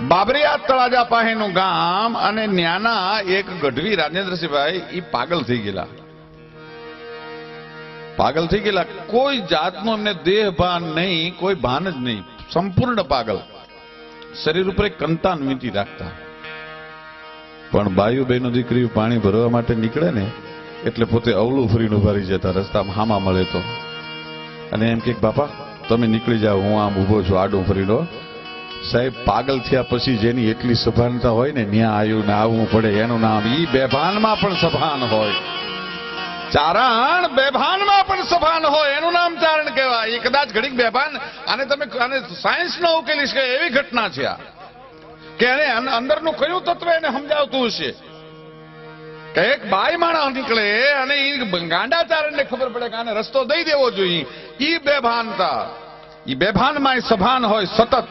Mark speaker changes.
Speaker 1: બાબરિયા તળાજા પાસેનું ગામ અને ન્યાના એક ગઢવી રાજેન્દ્રસિંહભાઈ એ પાગલ થઈ ગયેલા. પાગલ થઈ ગયેલા. કોઈ જાતનું એમને દેહ ભાન નહીં, કોઈ ભાન જ નહીં. સંપૂર્ણ પાગલ. શરીર ઉપર કંતાન વીંટી રાખતા. પણ બાયુ બહેનો દીકરી પાણી ભરવા માટે નીકળે ને, એટલે પોતે અવળું ફરીને ઊભા રહી જતા, રસ્તામાં હામા મળે તો. અને એમ કે, બાપા, તમે નીકળી જાઓ, હું આમ ઊભો છું, આડું ફરીનો સાહેબ, પાગલ થયા પછી જેની એટલી સભાનતા હોય ને, ન્યા આવ્યું ને આવવું પડે, એનું નામ ઈ બેભાનમાં પણ સભાન હોય. ચારણ બેભાનમાં પણ સભાન હોય, એનું નામ ચારણ કહેવાય. એ કદાચ ઘડીક બેભાન આને તમે આને સાયન્સ ન ઉકેલી શકે એવી ઘટના છે આ. કે એને અંદરનું કયું તત્વ એને સમજાવતું હશે? કે એક બાઈ માણા નીકળે અને એ ગાંડાચારણ ને ખબર પડે કે આને રસ્તો દઈ દેવો જોઈએ. ઈ બેભાનતા. ઈ બેભાનમાં સભાન હોય સતત.